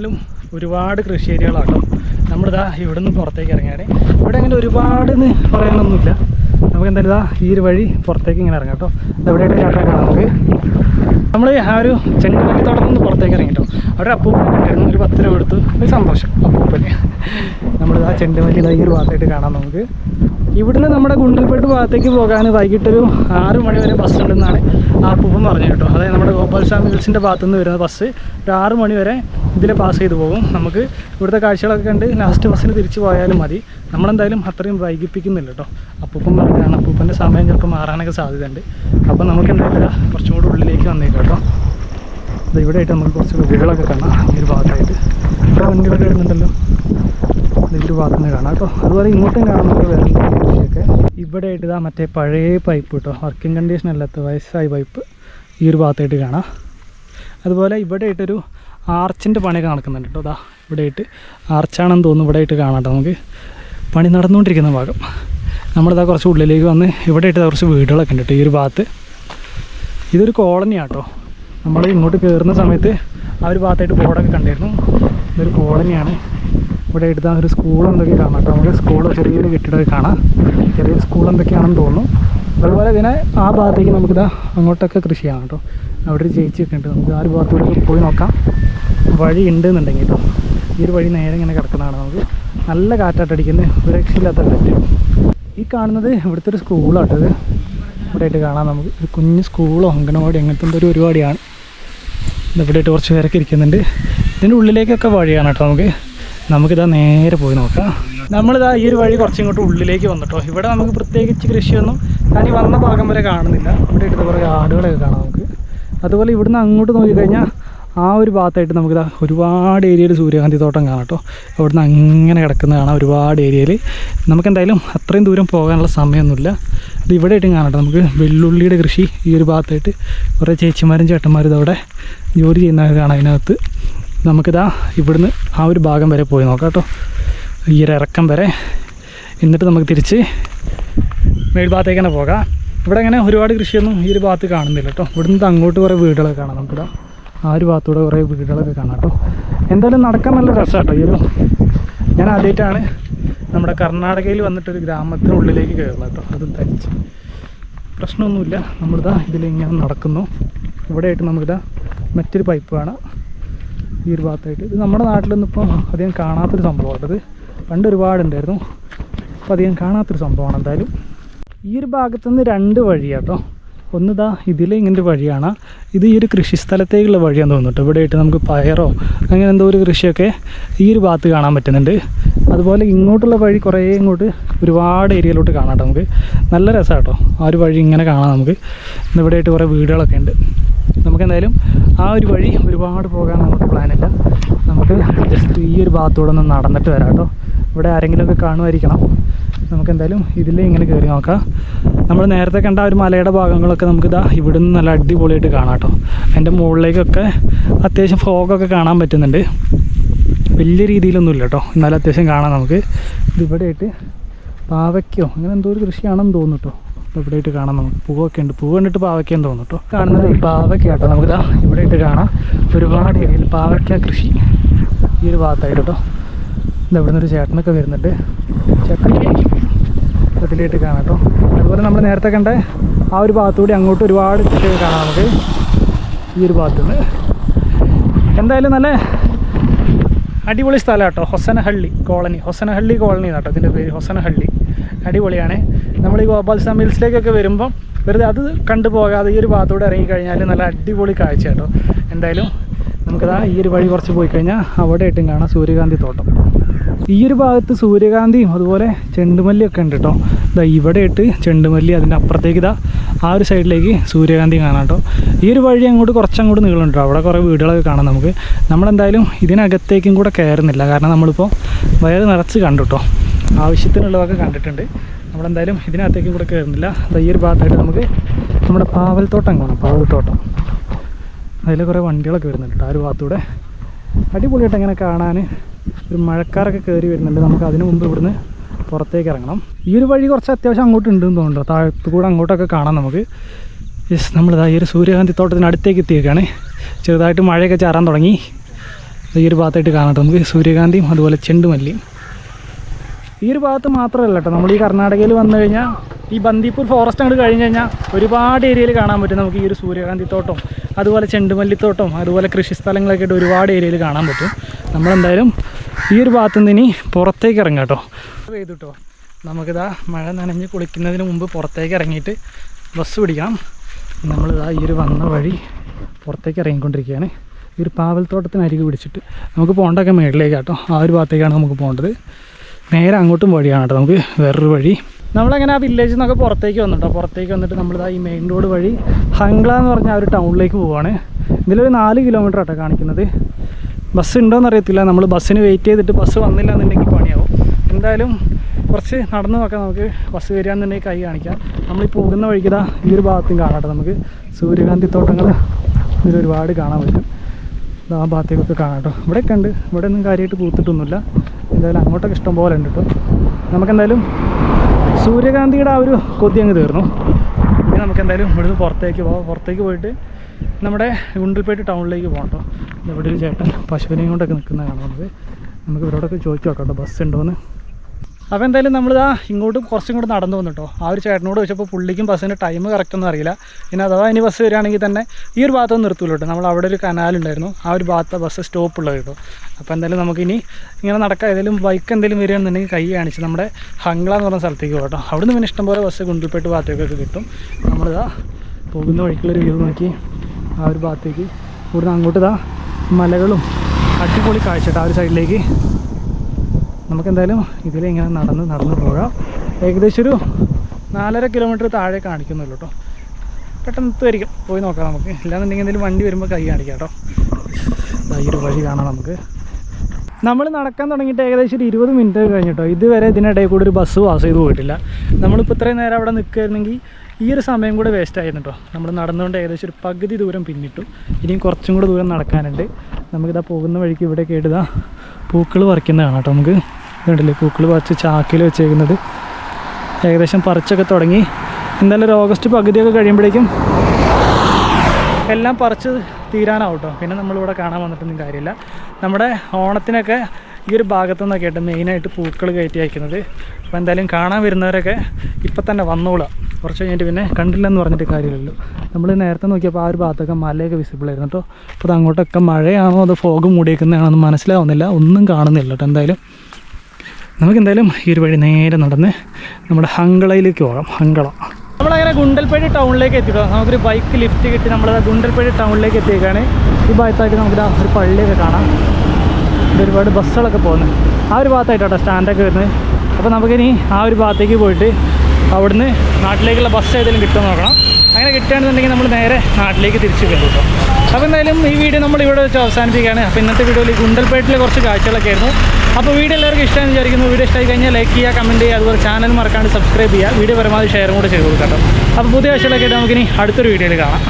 നോക്കിക്കഴിഞ്ഞാലും ഒരുപാട് കൃഷി ഏരിയകളാട്ടോ നമ്മളിതാ ഇവിടെ നിന്ന് പുറത്തേക്ക് ഇറങ്ങിയാണ് ഇവിടെ അങ്ങനെ ഒരുപാട് എന്ന് പറയാനൊന്നുമില്ല. നമുക്ക് എന്തായാലും ഇതാ ഈ ഒരു വഴി പുറത്തേക്ക് ഇങ്ങനെ ഇറങ്ങാം കേട്ടോ. ഇതെവിടെയായിട്ട് ചേട്ടാ കാണാം നമുക്ക്. നമ്മൾ ആ ഒരു ചെങ്കമല്ലി തോട്ടത്തിൽ നിന്ന് പുറത്തേക്ക് ഇറങ്ങിട്ടോ. അവിടെ അപ്പൂപ്പൻ കിട്ടിയിരുന്നു ഒരു പത്ത് രൂപ കൊടുത്തു. ഒരു സന്തോഷം. അപ്പൂപ്പന്. നമ്മളിതാ ചെണ്ടുമല്ലി ഇതാ ഈ ഒരു ഭാഗത്തായിട്ട് കാണാം നമുക്ക്. ഇവിടുന്ന് നമ്മുടെ ഗുണ്ടൽപേട്ട് ഭാഗത്തേക്ക് പോകാൻ വൈകിട്ടൊരു ആറ് മണി വരെ ബസ് ഉണ്ടെന്നാണ് ആ പൂപ്പം പറഞ്ഞത് കേട്ടോ. അതായത് നമ്മുടെ ഗോപാൽസ്വാമി ഹിൽസിന്റെ ഭാഗത്തു നിന്ന് വരുന്ന ബസ് ഒരു ആറ് മണി വരെ ഇതിൽ പാസ് ചെയ്ത് പോകും. നമുക്ക് ഇവിടുത്തെ കാഴ്ചകളൊക്കെ കണ്ട് ലാസ്റ്റ് ബസ്സിന് തിരിച്ചു പോയാലും മതി. നമ്മളെന്തായാലും അത്രയും വൈകിപ്പിക്കുന്നില്ല കേട്ടോ. അപ്പൂപ്പൻ പറഞ്ഞാണ് അപ്പൂപ്പന്റെ സമയം ചിലപ്പോൾ മാറാനൊക്കെ സാധ്യതയുണ്ട്. അപ്പോൾ നമുക്ക് എന്തായാലും കുറച്ചും കൂടെ ഉള്ളിലേക്ക് വന്നേക്കാം കേട്ടോ. ഇത് ഇവിടെ ആയിട്ട് നമുക്ക് കുറച്ച് വീടുകളൊക്കെ കാണാം. ഈ ഒരു ഭാഗത്തായിട്ട്. ഇവിടെ വണ്ടികളൊക്കെ വരുന്നുണ്ടല്ലോ. ഇത് ഭാഗത്തുനിന്ന് കാണാം കേട്ടോ. അതുപോലെ ഇങ്ങോട്ടും കാണാം നമുക്ക് വേറെ കൃഷിയൊക്കെ. ഇവിടെ ആയിട്ട് ഇതാ മറ്റേ പഴയ പൈപ്പ് കേട്ടോ. വർക്കിംഗ് കണ്ടീഷൻ അല്ലാത്ത വയസ്സായ പൈപ്പ് ഈ ഒരു ഭാഗത്തായിട്ട് കാണാം. അതുപോലെ ഇവിടെ ആയിട്ടൊരു ആർച്ചിന്റെ പണിയൊക്കെ നടക്കുന്നുണ്ട് കേട്ടോ. അതാ ഇവിടെ ആയിട്ട് ആർച്ചാണെന്ന് തോന്നുന്നു ഇവിടെ ആയിട്ട് കാണാം കേട്ടോ നമുക്ക്. പണി നടന്നുകൊണ്ടിരിക്കുന്ന ഭാഗം. നമ്മളിതാ കുറച്ച് ഉള്ളിലേക്ക് വന്ന് ഇവിടെ ആയിട്ട് കുറച്ച് വീടുകളൊക്കെ ഉണ്ട് കേട്ടോ ഈ ഒരു ഭാഗത്ത്. ഇതൊരു കോളനിയാണ് കേട്ടോ. നമ്മൾ ഇങ്ങോട്ട് കയറുന്ന സമയത്ത് ആ ഒരു ഭാഗത്തായിട്ട് ബോർഡൊക്കെ കണ്ടിരുന്നു. ഇതൊരു കോളനിയാണ്. ഇവിടെ എടുത്താൽ ഒരു സ്കൂൾ എന്തൊക്കെ കാണാം കേട്ടോ. നമുക്ക് സ്കൂൾ ചെറിയൊരു കെട്ടിടമൊക്കെ കാണാം. ചെറിയ സ്കൂൾ എന്തൊക്കെയാണെന്ന് തോന്നുന്നു. അതുപോലെ ഇതിനെ ആ ഭാഗത്തേക്ക് നമുക്കിതാ അങ്ങോട്ടൊക്കെ കൃഷി ചെയ്യാം കേട്ടോ. അവിടെ ഒരു ചേച്ചിയൊക്കെ ഉണ്ട്. നമുക്ക് ആ ഒരു ഭാഗത്തോട്ട് പോയി നോക്കാം. വഴി ഉണ്ട് എന്നുണ്ടെങ്കിൽ കേട്ടോ. ഈ ഒരു വഴി നേരെ ഇങ്ങനെ കിടക്കുന്നതാണ് നമുക്ക്. നല്ല കാറ്റാട്ടടിക്കുന്നത് ഒരു രക്ഷയില്ലാത്ത കാറ്റ്. ഈ കാണുന്നത് ഇവിടുത്തെ ഒരു സ്കൂളാട്ടോ ഇവിടെയായിട്ട് കാണാം നമുക്ക്. ഒരു കുഞ്ഞ് സ്കൂളോ അംഗനവാടി അങ്ങനത്തെ ഒരു പരിപാടിയാണ്. ഇവിടെ ആയിട്ട് കുറച്ച് പേരൊക്കെ ഇരിക്കുന്നുണ്ട്. ഇതിന്റെ ഉള്ളിലേക്കൊക്കെ വഴിയാണ് കേട്ടോ നമുക്ക്. നമുക്കിതാ നേരെ പോയി നോക്കാം. നമ്മളിതാ ഈ ഒരു വഴി കുറച്ച് ഇങ്ങോട്ട് ഉള്ളിലേക്ക് വന്നിട്ടോ. ഇവിടെ നമുക്ക് പ്രത്യേകിച്ച് കൃഷിയൊന്നും തനി വന്ന ഭാഗം വരെ കാണുന്നില്ല. ഇവിടെ ഇട്ട് കുറേ ആടുകളൊക്കെ കാണാം നമുക്ക്. അതുപോലെ ഇവിടുന്ന് അങ്ങോട്ട് നോക്കിക്കഴിഞ്ഞാൽ ആ ഒരു ഭാഗത്തായിട്ട് നമുക്കിതാ ഒരുപാട് ഏരിയയിൽ സൂര്യകാന്തി തോട്ടം കാണാം കേട്ടോ. അവിടുന്ന് അങ്ങനെ കിടക്കുന്ന കാണാം ഒരുപാട് ഏരിയയിൽ. നമുക്കെന്തായാലും അത്രയും ദൂരം പോകാനുള്ള സമയമൊന്നുമില്ല. അത് ഇവിടെ ആയിട്ടും കാണാം നമുക്ക് വെള്ളുള്ളിയുടെ കൃഷി ഈ ഒരു ഭാഗത്തായിട്ട് കുറേ ചേച്ചിമാരും ചേട്ടന്മാരും ഇതവിടെ ജോലി ചെയ്യുന്നവർ കാണാം അതിനകത്ത്. നമുക്കിതാ ഇവിടുന്ന് ആ ഒരു ഭാഗം വരെ പോയി നോക്കാം കേട്ടോ. ഈ ഒരു ഇറക്കം വരെ. എന്നിട്ട് നമുക്ക് തിരിച്ച് മേൽഭാഗത്തേക്ക് തന്നെ പോകാം. ഇവിടെ അങ്ങനെ ഒരുപാട് കൃഷിയൊന്നും ഈ ഒരു ഭാഗത്ത് കാണുന്നില്ല കേട്ടോ. ഇവിടുന്ന് അങ്ങോട്ട് കുറേ വീടുകളൊക്കെ കാണാം നമുക്കിതാ. ആ ഒരു ഭാഗത്തൂടെ കുറേ വീടുകളൊക്കെ കാണാം കേട്ടോ. എന്തായാലും നടക്കാൻ നല്ല രസമാണ് കേട്ടോ. ഈ ഞാൻ ആദ്യമായിട്ടാണ് നമ്മുടെ കർണാടകയിൽ വന്നിട്ടൊരു ഗ്രാമത്തിനുള്ളിലേക്ക് കയറുന്നത് കേട്ടോ. അതും തനിച്ച്. പ്രശ്നമൊന്നുമില്ല. നമ്മളിതാ ഇതിലിങ്ങനെ നടക്കുന്നു. ഇവിടെയായിട്ട് നമുക്കിതാ മറ്റൊരു പൈപ്പ് കാണാം. ഈ ഒരു ഭാഗത്തായിട്ട്. ഇത് നമ്മുടെ നാട്ടിലൊന്നും ഇപ്പം അധികം കാണാത്തൊരു സംഭവമാണ്. ഇത് പണ്ട് ഒരുപാടുണ്ടായിരുന്നു. അപ്പോൾ അധികം കാണാത്തൊരു സംഭവമാണ് എന്തായാലും. ഈ ഒരു ഭാഗത്തുനിന്ന് രണ്ട് വഴിയാട്ടോ. ഒന്ന് ഇതാ ഇതിലെ ഇങ്ങനൊരു വഴിയാണ്. ഇത് ഈ ഒരു കൃഷിസ്ഥലത്തേക്കുള്ള സ്ഥലത്തേക്കുള്ള തോന്നുന്നു ഇവിടെ ആയിട്ട് നമുക്ക് പയറോ അങ്ങനെ എന്തോ ഒരു കൃഷിയൊക്കെ ഈ ഒരു ഭാഗത്ത് കാണാൻ പറ്റുന്നുണ്ട്. അതുപോലെ ഇങ്ങോട്ടുള്ള വഴി കുറേ ഇങ്ങോട്ട് ഒരുപാട് ഏരിയയിലോട്ട് കാണാം നമുക്ക്. നല്ല രസമാണ് കേട്ടോ ആ ഒരു വഴി ഇങ്ങനെ കാണാം നമുക്ക്. ഇന്ന് ഇവിടെ ആയിട്ട് കുറേ വീടുകളൊക്കെ ഉണ്ട്. നമുക്ക് എന്തായാലും ആ ഒരു വഴി ഒരുപാട് പോകാൻ നമുക്ക് പ്ലാനില്ല നമുക്ക് ജസ്റ്റ് ഈ ഒരു ഭാഗത്തൂടെ ഒന്ന് നടന്നിട്ട് വരാം കേട്ടോ. ഇവിടെ ആരെങ്കിലുമൊക്കെ കാണുമായിരിക്കണം. നമുക്ക് എന്തായാലും ഇതിൽ ഇങ്ങനെ കയറി നോക്കാം. നമ്മൾ നേരത്തെ കണ്ട ഒരു മലയുടെ ഭാഗങ്ങളൊക്കെ നമുക്ക് ഇതാ ഇവിടുന്ന് നല്ല അടിപൊളിയായിട്ട് കാണാം കേട്ടോ. അതിന്റെ മുകളിലേക്കൊക്കെ അത്യാവശ്യം ഫോഗൊക്കെ കാണാൻ പറ്റുന്നുണ്ട്. വലിയ രീതിയിലൊന്നുമില്ല കേട്ടോ. എന്നാലും അത്യാവശ്യം കാണാം നമുക്ക്. ഇതിവിടെയായിട്ട് പാവയ്ക്കോ അങ്ങനെ എന്തോ ഒരു കൃഷിയാണെന്ന് തോന്നുന്നു കേട്ടോ. ഇവിടെയായിട്ട് കാണാം നമുക്ക്. പൂവൊക്കെ ഉണ്ട്. പൂവ് കണ്ടിട്ട് പാവയ്ക്കെന്ന് തോന്നുന്നു കേട്ടോ. കാണുന്നത് ഈ പാവയ്ക്ക കേട്ടോ. നമുക്കിതാ ഇവിടെയായിട്ട് കാണാം. ഒരുപാട് ഏരിയയിൽ പാവയ്ക്ക കൃഷി ഈ ഒരു ഭാഗത്തായിട്ട് കേട്ടോ. ഇത് ഇവിടെ നിന്നൊരു ചേട്ടനൊക്കെ വരുന്നുണ്ട്. ചേട്ടൻ അതിലായിട്ട് കാണാം കേട്ടോ. അതുപോലെ നമ്മൾ നേരത്തെ കണ്ട ആ ഒരു ഭാഗത്തുകൂടി അങ്ങോട്ട് ഒരുപാട് കൃഷിയൊക്കെ കാണാം നമുക്ക്. ഈ ഒരു ഭാഗത്തുനിന്ന്. എന്തായാലും നല്ല അടിപൊളി സ്ഥലം കേട്ടോ. ഹൊസനഹള്ളി കോളനി. ഹൊസനഹള്ളി കോളനി കേട്ടോ ഇതിന്റെ പേര്. ഹൊസനഹള്ളി. അടിപൊളിയാണ്. നമ്മൾ ഈ ഗോപാൽസ്വാമി ഹിൽസിലേക്കൊക്കെ വരുമ്പം വെറുതെ അത് കണ്ടു പോകാതെ ഈ ഒരു ഭാഗത്തൂടെ ഇറങ്ങിക്കഴിഞ്ഞാൽ നല്ല അടിപൊളി കാഴ്ച കേട്ടോ. എന്തായാലും നമുക്കതാ ഈ ഒരു വഴി കുറച്ച് പോയി കഴിഞ്ഞാൽ അവിടെ ആയിട്ടും കാണാം സൂര്യകാന്തി തോട്ടം. ഈ ഒരു ഭാഗത്ത് സൂര്യകാന്തിയും അതുപോലെ ചെണ്ടുമല്ലിയൊക്കെ ഉണ്ട് കേട്ടോ ഇതാ ഇവിടെ ഇട്ട് ചെണ്ടുമല്ലി അതിന്റെ അപ്പുറത്തേക്ക് ഇതാ ആ ഒരു സൈഡിലേക്ക് സൂര്യകാന്തി കാണാം കേട്ടോ ഈ ഒരു വഴി അങ്ങോട്ട് കുറച്ചങ്ങോട്ട് കേട്ടോ അവിടെ കുറേ വീടുകളൊക്കെ കാണാം നമുക്ക്. നമ്മളെന്തായാലും ഇതിനകത്തേക്കും കൂടെ കയറുന്നില്ല. കാരണം നമ്മളിപ്പോൾ വയറ് നിറച്ച് കണ്ടു കേട്ടോ ആവശ്യത്തിനുള്ളതൊക്കെ കണ്ടിട്ടുണ്ട്. നമ്മളെന്തായാലും ഇതിനകത്തേക്കും കൂടെ കയറുന്നില്ല. ഈ ഒരു ഭാഗത്തായിട്ട് നമുക്ക് നമ്മുടെ പാവൽത്തോട്ടം കാണാം. പാവൽത്തോട്ടം. അതിൽ കുറേ വണ്ടികളൊക്കെ വരുന്നുണ്ട് ആ ഒരു ഭാഗത്തൂടെ. അടിപൊളിയായിട്ട് അങ്ങനെ കാണാൻ ഒരു മഴക്കാരൊക്കെ കയറി വരുന്നുണ്ട്. നമുക്ക് അതിന് മുമ്പ് ഇവിടുന്ന് പുറത്തേക്ക് ഇറങ്ങണം. ഈ ഒരു വഴി കുറച്ച് അത്യാവശ്യം അങ്ങോട്ട് ഉണ്ടെന്ന് തോന്നുന്നുണ്ട്. താഴത്ത് കൂടെ അങ്ങോട്ടൊക്കെ കാണാം നമുക്ക്. യെസ് നമ്മളിതാ ഈ ഒരു സൂര്യകാന്തി തോട്ടത്തിന് അടുത്തേക്ക് എത്തിയേക്കാണ് ചെറുതായിട്ട് മഴയൊക്കെ ചാറാൻ തുടങ്ങി. ഈ ഒരു ഭാഗത്തായിട്ട് കാണാം. നമുക്ക് സൂര്യകാന്തിയും അതുപോലെ ചെണ്ടുമല്ലിയും. ഈ ഒരു ഭാഗത്ത് മാത്രമല്ല കേട്ടോ. നമ്മൾ ഈ കർണാടകയിൽ വന്നു കഴിഞ്ഞാൽ ഈ ബന്ദിപ്പൂർ ഫോറസ്റ്റ് അങ്ങോട്ട് കഴിഞ്ഞ് കഴിഞ്ഞാൽ ഒരുപാട് ഏരിയയിൽ കാണാൻ പറ്റും. നമുക്ക് ഈ ഒരു സൂര്യകാന്തി തോട്ടം അതുപോലെ ചെണ്ടുമല്ലിത്തോട്ടം അതുപോലെ കൃഷി സ്ഥലങ്ങളൊക്കെ ആയിട്ട് ഒരുപാട് ഏരിയയിൽ കാണാൻ പറ്റും. നമ്മളെന്തായാലും ഈ ഒരു ഭാഗത്ത് നിന്ന് ഇനി പുറത്തേക്ക് ഇറങ്ങാം കേട്ടോ. പെയ്തു കേട്ടോ നമുക്കിതാ മഴ നനഞ്ഞ് കുളിക്കുന്നതിന് മുമ്പ് പുറത്തേക്ക് ഇറങ്ങിയിട്ട് ബസ് പിടിക്കണം. നമ്മളിതാ ഈ ഒരു വന്ന വഴി പുറത്തേക്ക് ഇറങ്ങിക്കൊണ്ടിരിക്കുകയാണ്. ഈ ഒരു പാവൽത്തോട്ടത്തിന് അരികെ പിടിച്ചിട്ട് നമുക്ക് പോകേണ്ടതൊക്കെ മേളിലേക്ക് കേട്ടോ. ആ ഒരു ഭാഗത്തേക്കാണ് നമുക്ക് പോകേണ്ടത്. നേരെ അങ്ങോട്ടും വഴിയാണ് കേട്ടോ. നമുക്ക് വേറൊരു വഴി. നമ്മളങ്ങനെ ആ വില്ലേജിൽ നിന്നൊക്കെ പുറത്തേക്ക് വന്നിട്ടോ പുറത്തേക്ക് വന്നിട്ട് നമ്മളിതാ ഈ മെയിൻ റോഡ് വഴി ഹംഗ്ല എന്ന് പറഞ്ഞ ആ ഒരു ടൗണിലേക്ക് പോവാണ്. ഇതിലൊരു നാല് കിലോമീറ്റർ ആട്ടോ കാണിക്കുന്നത്. ബസ് ഉണ്ടോയെന്ന് അറിയത്തില്ല നമ്മൾ ബസ്സിന് വെയിറ്റ് ചെയ്തിട്ട് ബസ് വന്നില്ല എന്നുണ്ടെങ്കിൽ പണിയാവും. എന്തായാലും കുറച്ച് നടന്നു നോക്കാം. നമുക്ക് ബസ് വരികയെന്നുണ്ടെങ്കിൽ കൈ കാണിക്കാം. നമ്മൾ ഈ പോകുന്ന വഴിക്കതാ ഈ ഒരു ഭാഗത്തും കാണാട്ടെ നമുക്ക്. സൂര്യകാന്തി തോട്ടങ്ങൾ ഇതിൽ ഒരുപാട് കാണാൻ പറ്റും. ആ ഭാഗത്തേക്കൊക്കെ കാണാട്ടോ ഇവിടെ ഇവിടെയൊക്കെ ഉണ്ട്. ഇവിടെ ഒന്നും കാര്യമായിട്ട് പൂത്തിട്ടൊന്നുമില്ല. എന്തായാലും അങ്ങോട്ടൊക്കെ ഇഷ്ടം പോലെ ഉണ്ട് കേട്ടോ. നമുക്കെന്തായാലും സൂര്യകാന്തിയുടെ ആ ഒരു കൊതി അങ്ങ് തീർന്നു. ഇനി നമുക്ക് എന്തായാലും ഇവിടുന്ന് പുറത്തേക്ക് പോകാം പുറത്തേക്ക് പോയിട്ട് നമ്മുടെ ഗുണ്ടൽപേട്ട് ടൗണിലേക്ക് പോകണം കേട്ടോ. ഇവിടെ ഒരു ചേട്ടൻ പശുവിനെയും കൊണ്ടൊക്കെ നിൽക്കുന്ന കാണുന്നത് നമുക്ക് ഇവരോടൊക്കെ ചോദിച്ചു നോക്കാം കേട്ടോ. ബസ് ഉണ്ടോയെന്ന് അപ്പോൾ എന്തായാലും നമ്മൾ ആ ഇങ്ങോട്ട് കുറച്ചും കൂടെ നടന്നു വന്നു കേട്ടോ ആ ഒരു ചേട്ടനോട് ചോദിച്ചപ്പോൾ പുള്ളിക്കും ബസ്സിന്റെ ടൈം കറക്റ്റ് ഒന്നും അറിയില്ല. പിന്നെ അഥവാ ഇനി ബസ് വരികയാണെങ്കിൽ തന്നെ ഈ ഒരു ഭാഗത്തൊന്നും നിർത്തൂല കേട്ടോ. നമ്മൾ അവിടെ ഒരു കനാലുണ്ടായിരുന്നു ആ ഒരു ഭാഗത്ത് ബസ് സ്റ്റോപ്പ് ഉള്ളത് കേട്ടോ. അപ്പോൾ എന്തായാലും നമുക്കിനി ഇങ്ങനെ നടക്കാം. ഏതെങ്കിലും ബൈക്ക് എന്തെങ്കിലും വരികയാണെന്നുണ്ടെങ്കിൽ കൈ കാണിച്ച് നമ്മുടെ ഹംഗ്ല എന്ന് പറഞ്ഞ സ്ഥലത്തേക്ക് പോകട്ടോ കേട്ടോ. അവിടുന്ന് പിന്നെ ഇഷ്ടംപോലെ ബസ് ഗുണ്ടിൽപ്പെട്ട് ഭാഗത്തേക്കൊക്കെ കിട്ടും. നമ്മളിതാ പോകുന്ന വഴിക്കുള്ളൊരു വ്യൂ നോക്കി ആ ഒരു ഭാഗത്തേക്ക്. ഇവിടുന്ന് അങ്ങോട്ട് ഇതാ മലകളും അടിപൊളി കാഴ്ച കേട്ടോ ആ ഒരു സൈഡിലേക്ക് നമുക്ക് എന്തായാലും ഇതിലിങ്ങനെ നടന്ന് നടന്ന് പോകാം. ഏകദേശം ഒരു നാലര കിലോമീറ്റർ താഴെ കാണിക്കുന്നുള്ളൂ കേട്ടോ പെട്ടെന്ന് എത്തുമായിരിക്കും. പോയി നോക്കാം നമുക്ക്. ഇല്ലാന്നുണ്ടെങ്കിൽ എന്തെങ്കിലും വണ്ടി വരുമ്പോൾ കൈ കാണിക്കാം കേട്ടോ ഈ ഒരു വഴി കാണാം നമുക്ക്. നമ്മൾ നടക്കാൻ തുടങ്ങിയിട്ട് ഏകദേശം ഒരു ഇരുപത് മിനിറ്റ് കഴിഞ്ഞിട്ടോ ഇതുവരെ ഇതിനിടയിൽ കൂടി ഒരു ബസ് പാസ് ചെയ്ത് പോയിട്ടില്ല. നമ്മളിപ്പോൾ ഇത്രയും നേരം അവിടെ നിൽക്കുകയായിരുന്നെങ്കിൽ ഈ ഒരു സമയം കൂടെ വേസ്റ്റ് ആയിരുന്നു കേട്ടോ നമ്മൾ നടന്നുകൊണ്ട് ഏകദേശം ഒരു പകുതി ദൂരം പിന്നിട്ടു. ഇനിയും കുറച്ചും കൂടെ ദൂരം നടക്കാനുണ്ട്. നമുക്കിതാ പോകുന്ന വഴിക്ക് ഇവിടെ കേട്ടതാ പൂക്കൾ പറിക്കുന്നതാണ് കേട്ടോ നമുക്ക്. കണ്ടില്ലേ? പൂക്കൾ പറിച്ച് ചാക്കിൽ വെച്ചേക്കുന്നത്. ഏകദേശം പറിച്ചൊക്കെ തുടങ്ങി. എന്തായാലും ഒരു ഓഗസ്റ്റ് പകുതിയൊക്കെ കഴിയുമ്പോഴേക്കും എല്ലാം പറിച്ച് തീരാനാവും കേട്ടോ പിന്നെ നമ്മളിവിടെ കാണാൻ വന്നിട്ടൊന്നും കാര്യമില്ല. നമ്മുടെ ഓണത്തിനൊക്കെ ഈ ഒരു ഭാഗത്തു നിന്നൊക്കെ ആയിട്ട് മെയിനായിട്ട് പൂക്കൾ കയറ്റി അയക്കുന്നത് അപ്പോൾ എന്തായാലും കാണാൻ വരുന്നവരൊക്കെ ഇപ്പം തന്നെ വന്നോളാം കുറച്ച് കഴിഞ്ഞിട്ട് പിന്നെ കണ്ടില്ലെന്ന് പറഞ്ഞിട്ട് കാര്യമില്ലല്ലോ. നമ്മൾ നേരത്തെ നോക്കിയപ്പോൾ ആ ഒരു ഭാഗത്തൊക്കെ മലയൊക്കെ വിസിബിൾ ആയിരുന്നു കേട്ടോ. അപ്പോൾ അങ്ങോട്ടൊക്കെ മഴയാണോ അതോ ഫോഗ് മൂടിയേക്കുന്നതാണോ എന്ന് മനസ്സിലാവുന്നില്ല. ഒന്നും കാണുന്നില്ല കേട്ടോ എന്തായാലും. നമുക്ക് എന്തായാലും ഈ ഒരു വഴി നേരെ നടന്ന് നമ്മുടെ ഹങ്കളയിലേക്ക് പോകാം. ഹങ്കള നമ്മളങ്ങനെ ഗുണ്ടൽപ്പേടി ടൗണിലേക്ക് എത്തിട്ടോ നമുക്കൊരു ബൈക്ക് ലിഫ്റ്റ് കിട്ടി. നമ്മൾ ഗുണ്ടൽപ്പേടി ടൗണിലേക്ക് എത്തിയേക്കാണ്. ഈ ഭാഗത്തായിട്ട് നമുക്ക് ഒരു പള്ളിയൊക്കെ കാണാം. ഇവിടെ ഒരുപാട് ബസ്സുകളൊക്കെ പോകുന്നത് ആ ഒരു ഭാഗത്തായിട്ടോ സ്റ്റാൻഡൊക്കെ വരുന്നത്. അപ്പോൾ നമുക്കിനി ആ ഒരു ഭാഗത്തേക്ക് പോയിട്ട് അവിടുന്ന് നാട്ടിലേക്കുള്ള ബസ് ഏതെങ്കിലും കിട്ടുമെന്ന് നോക്കണം. അങ്ങനെ കിട്ടുകയാണെന്നുണ്ടെങ്കിൽ നമ്മൾ നേരെ നാട്ടിലേക്ക് തിരിച്ചു വരും കേട്ടോ. അപ്പോൾ എന്തായാലും ഈ വീഡിയോ നമ്മൾ ഇവിടെ വെച്ച് അവസാനിപ്പിക്കുകയാണ്. അപ്പോൾ ഇന്നത്തെ വീഡിയോയിൽ ഗുണ്ടൽപേട്ടിലെ കുറച്ച് കാഴ്ചകളൊക്കെ ആയിരുന്നു. അപ്പോൾ വീഡിയോ എല്ലാവർക്കും ഇഷ്ടമെന്ന് വിചാരിക്കുന്നു. വീഡിയോ ഇഷ്ടമായി കഴിഞ്ഞാൽ ലൈക്ക് ചെയ്യുക കമന്റ് ചെയ്യുക അതുപോലെ ചാനൽ മറക്കാണ്ട് സബ്സ്ക്രൈബ് ചെയ്യുക. വീഡിയോ പരമാവധി ഷെയർ കൂടെ ചെയ്ത് കൊടുക്കാം അപ്പോൾ പുതിയ ആഴ്ചകളൊക്കെ ആയിട്ട് നമുക്കിനി അടുത്തൊരു വീഡിയോയിൽ കാണാം.